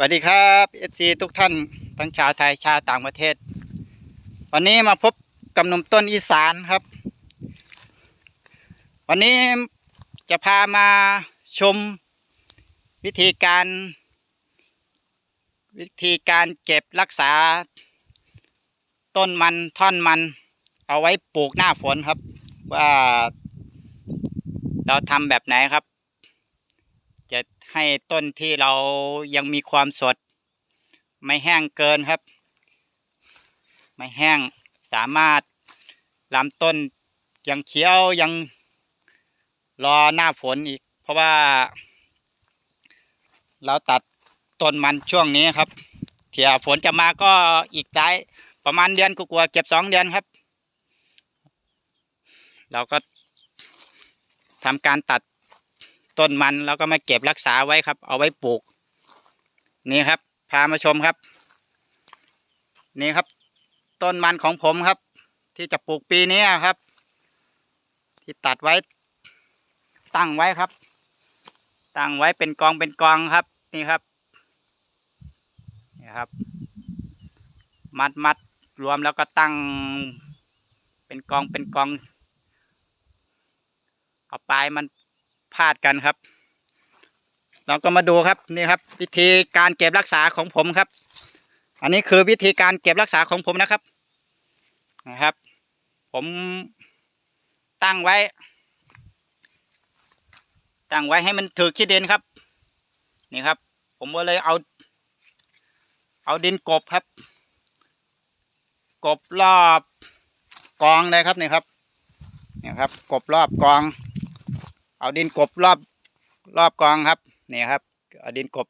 สวัสดีครับเอฟซีทุกท่านทั้งชาวไทยชาวต่างประเทศ วันนี้มาพบกับหนุ่มต้นอีสานครับ วันนี้จะพามาชมวิธีการ วิธีการเก็บรักษา ต้นมันท่อนมัน เอาไว้ปลูกหน้าฝนครับ ว่า เราทำแบบไหนครับ ให้ต้นที่เรายังมีความสด ไม่แห้งเกินครับ ไม่แห้งสามารถลำต้นยังเขียวยังรอหน้าฝนอีก เพราะว่า เราตัดต้นมันช่วงนี้ครับเถี่ยฝนจะมาก็อีกได้ ประมาณเดือนกว่าๆเก็บสองเดือนครับ เราก็ทำการตัด ต้นมันแล้วก็มาเก็บรักษาไว้ครับ เอาไว้ปลูก นี่ครับ พามาชมครับ นี่ครับ ต้นมันของผมครับ ที่จะปลูกปีนี้ครับ ที่ตัดไว้ ตั้งไว้ครับ ตั้งไว้เป็นกองเป็นกองครับ นี่ครับนี่ครับ มัดมัดรวมแล้วก็ตั้ง เป็นกองเป็นกองเอาปลายมัน พลาดกันครับ เราก็มาดูครับนี่ครับ วิธีการเก็บรักษาของผมครับ อันนี้คือวิธีการเก็บรักษาของผมนะครับนะครับ ผมตั้งไว้ ตั้งไว้ให้มันถือขี้เดินครับ นี่ครับ ผมก็เลยเอา เอาดินกบครับ กบรอบกองเลยครับนี่ครับนี่ครับ กบรอบกอง เอาดินกบรอบรอบกองครับนี่ครับ เอาดินกบ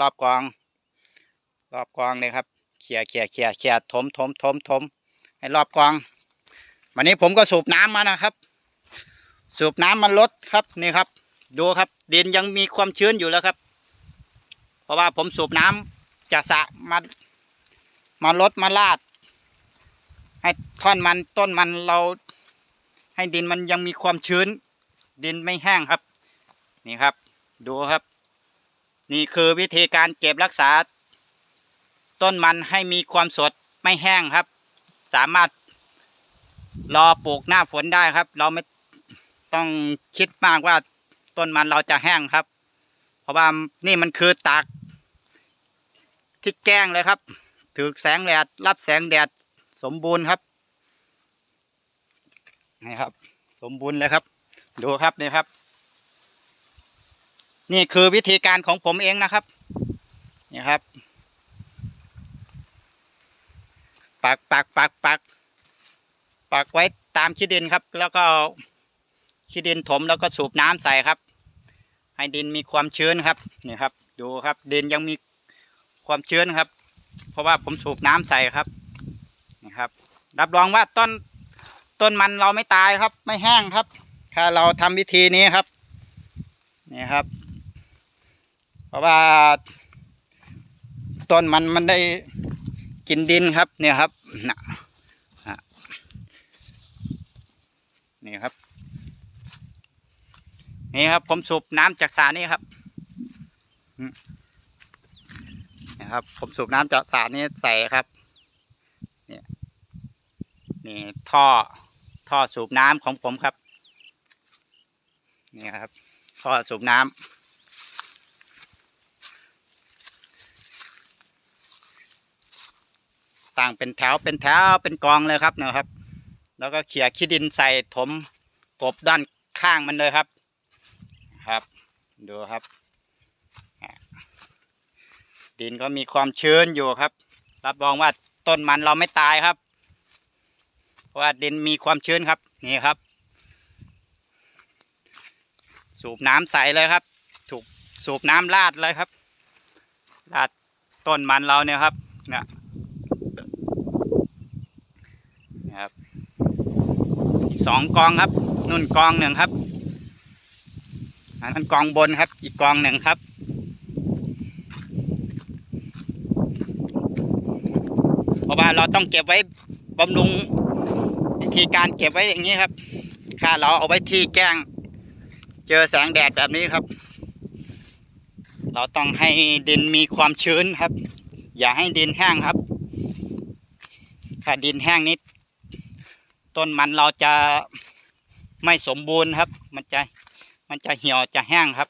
รอบกอง รอบกองเลยครับเขี่ยเขี่ยเขี่ยเขี่ยถมถมถมถมให้รอบกองวันนี้ผมก็สูบน้ำมานะครับ สูบน้ำมันลดครับนี่ครับ ดูครับ ดินยังมีความชื้นอยู่แล้วครับ เพราะว่าผมสูบน้ำจากสระมามาลดมาลาด ให้ท่อนมันต้นมันเราให้ดินมันยังมีความชื้น ดินไม่แห้งครับ นี่ครับ ดูครับ นี่คือวิธีการเก็บรักษา ต้นมันให้มีความสดไม่แห้งครับ สามารถรอปลูกหน้าฝนได้ครับ เราไม่ต้องคิดมากว่าต้นมันเราจะแห้งครับ เพราะว่านี่มันคือตากที่แกล้งเลยครับถือแสงแดดรับแสงแดดสมบูรณ์ครับนี่ครับ สมบูรณ์เลยครับ ดูครับนี่ครับ นี่คือวิธีการของผมเองนะครับ นี่ครับ ปักปักปักปักปักไว้ตามขี้ดินครับ แล้วก็ขี้ดินถมแล้วก็สูบน้ำใส่ครับ ให้ดินมีความชื้นครับนี่ครับ ดูครับดินยังมีความชื้นครับ เพราะว่าผมสูบน้ำใส่ครับนี่ครับ รับรองว่าต้นต้นมันเราไม่ตายครับ ไม่แห้งครับ ถ้าเราทำวิธีนี้ครับนี่ครับ เพราะว่าต้นมันมันได้กินดินครับเนี่ยครับนะฮะนี่ครับ นี่ครับ ผมสูบน้ำจากสรนี่ครับอืมนะครับ ผมสูบน้ำจากสรนี้ใส่ครับนี่นี่ท่อท่อสูบน้ำของผมครับ นี่ครับท่อสูบน้ำต่างเป็นแถวเป็นแถวเป็นกองเลยครับนะครับ แล้วก็เขี่ยขี้ดินใส่ถมกบด้านข้างมันเลยครับ ครับ ดูครับ ดินก็มีความชื้นอยู่ครับ รับรองว่าต้นมันเราไม่ตายครับเพราะว่าดินมีความชื้นครับนี่ครับ สูบน้ำใสเลยครับ ถูกสูบน้ำลาดเลยครับ ลาดต้นมันเราเนี่ยครับเนี่ยครับอีกสองกองครับนุ่นกองหนึ่งครับอันนั้นกองบนครับ อีกกองหนึ่งครับเพราะว่าเราต้องเก็บไว้บำรุงวิธีการเก็บไว้อย่างนี้ครับถ้าเราเอาไว้ที่แกล้ง เจอแสงแดดแบบนี้ครับ เราต้องให้ดินมีความชื้นครับ อย่าให้ดินแห้งครับ ถ้าดินแห้งนิด ต้นมันเราจะไม่สมบูรณ์ครับ มันจะมันจะเหี่ยวจะแห้งครับ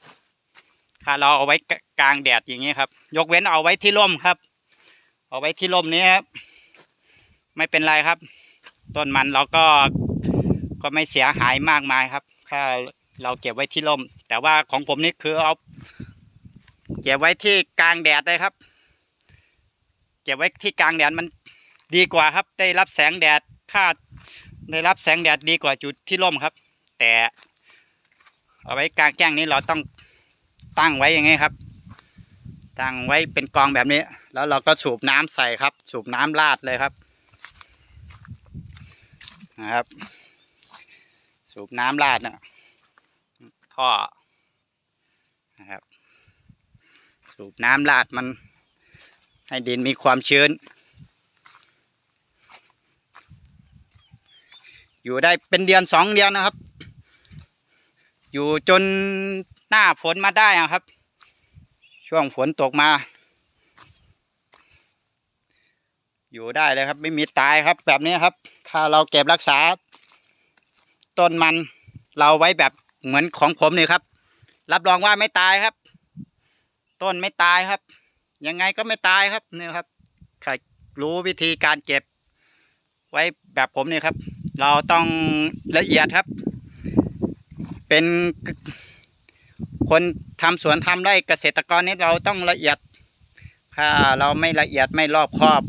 ถ้าเราเอาไว้กลางแดดอย่างนี้ครับ ยกเว้นเอาไว้ที่ร่มครับ เอาไว้ที่ร่มนี้ครับไม่เป็นไรครับ ต้นมันเราก็ก็ไม่เสียหายมากมายครับ ถ้า เราเก็บไว้ที่ร่ม แต่ว่าของผมนี่คือเอาเก็บไว้ที่กลางแดดเลยครับ เก็บไว้ที่กลางแดดมันดีกว่าครับ ได้รับแสงแดดถ้าได้รับแสงแดดดีกว่าจุดที่ร่มครับ แต่ เอาไว้กลางแจ้งนี้เราต้องตั้งไว้อย่างนี้ครับ ตั้งไว้เป็นกองแบบนี้ แล้วเราก็สูบน้ำใส่ครับ สูบน้ำราดเลยครับนะครับ สูบน้ำราดเนะ ท่อนะครับ สูบน้ำราดมัน ให้ดินมีความชื้น อยู่ได้เป็นเดือนสองเดือนนะครับ อยู่จนหน้าฝนมาได้อะครับ ช่วงฝนตกมา อยู่ได้เลยครับ ไม่มีตายครับแบบนี้ครับ ถ้าเราเก็บรักษาต้นมันเราไว้แบบ เหมือนของผมนี่ครับ รับรองว่าไม่ตายครับ ต้นไม่ตายครับ ยังไงก็ไม่ตายครับนี่ครับใครรู้วิธีการเก็บ ไว้แบบผมนี่ครับ เราต้องละเอียดครับ เป็นคนทำสวนทำไร่เกษตรกรนี่เราต้องละเอียด ถ้าเราไม่ละเอียดไม่รอบคอบ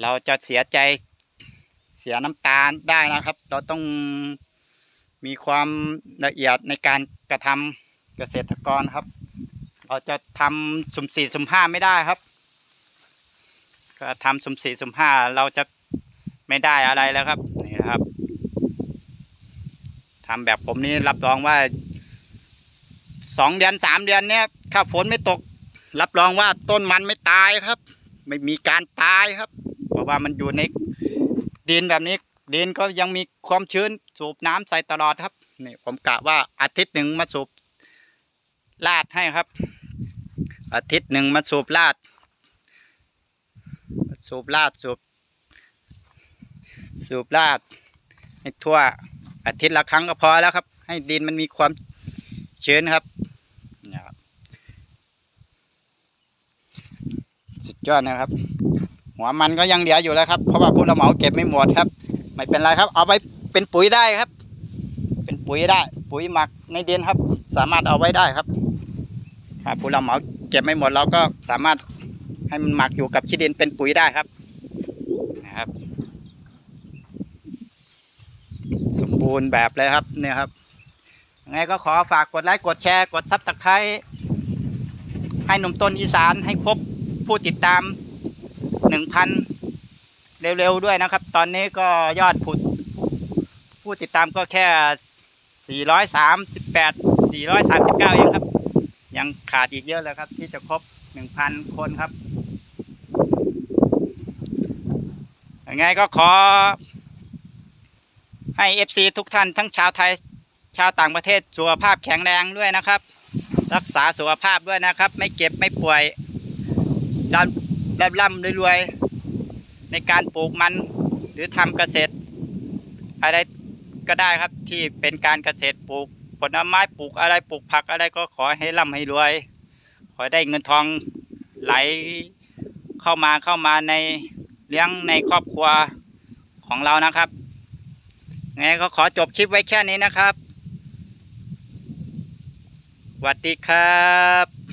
เราจะเสียใจเสียน้ำตาลได้นะครับ เราต้อง มีความละเอียดในการกระทำเกษตรกรครับ เราจะทำสุ่มสี่สุ่มห้าไม่ได้ครับ ก็ทำสุ่มสี่สุ่มห้าเราจะไม่ได้อะไรแล้วครับนี่นะครับทำแบบผมนี่รับรองว่าสองเดือนสามเดือนเนี้ยถ้าฝนไม่ตก รับรองว่าต้นมันไม่ตายครับ ไม่มีการตายครับ เพราะว่ามันอยู่ในดินแบบนี้ ดินก็ยังมีความชื้นสูบน้ำใส่ตลอดครับนี่ผมกะว่าอาทิตย์หนึ่งมาสูบลาดให้ครับ อาทิตย์หนึ่งมาสูบลาด สูบลาดสูบสูบลาด ให้ทั่วอาทิตย์ละครั้งก็พอแล้วครับ ให้ดินมันมีความชื้นครับนี่ครับสุดยอดนะครับ หัวมันก็ยังเหลืออยู่แล้วครับ เพราะว่าผู้รับเหมาเก็บไม่หมดครับ ไม่เป็นไรครับ เอาไปเป็นปุ๋ยได้ครับ เป็นปุ๋ยได้ ปุ๋ยหมักในดินครับ สามารถเอาไว้ได้ครับถ้าผู้รับเหมาเก็บไม่หมดเราก็สามารถให้มันหมักอยู่กับขี้ดินเป็นปุ๋ยได้ครับนะครับ สมบูรณ์แบบเลยครับเนี่ยครับยังไงก็ขอฝากกดไลค์กดแชร์กดซับสไครต์ให้หนุ่มต้นอีสานให้ครบผู้ติดตามหนึ่งพัน เร็วๆด้วยนะครับ ตอนนี้ก็ยอดผู้ผู้ติดตามก็แค่ 438 439เองครับ ยังขาดอีกเยอะเลยครับ ที่จะครบ 1,000 คนครับยังไงก็ขอ ให้ FC ทุกท่านทั้งชาวไทยชาวต่างประเทศสุขภาพแข็งแรงด้วยนะครับ รักษาสุขภาพด้วยนะครับ ไม่เจ็บไม่ป่วยร่ำร่ำรวย ในการปลูกมันหรือทำเกษตร อะไรก็ได้ครับที่เป็นการเกษตรปลูกผลไม้ปลูกอะไรปลูกผักอะไรก็ขอให้ร่ำให้รวย ขอได้เงินทองไหลเข้ามาเข้ามาในเลี้ยงในครอบครัวของเรานะครับไงก็ขอจบคลิปไว้แค่นี้นะครับสวัสดีครับ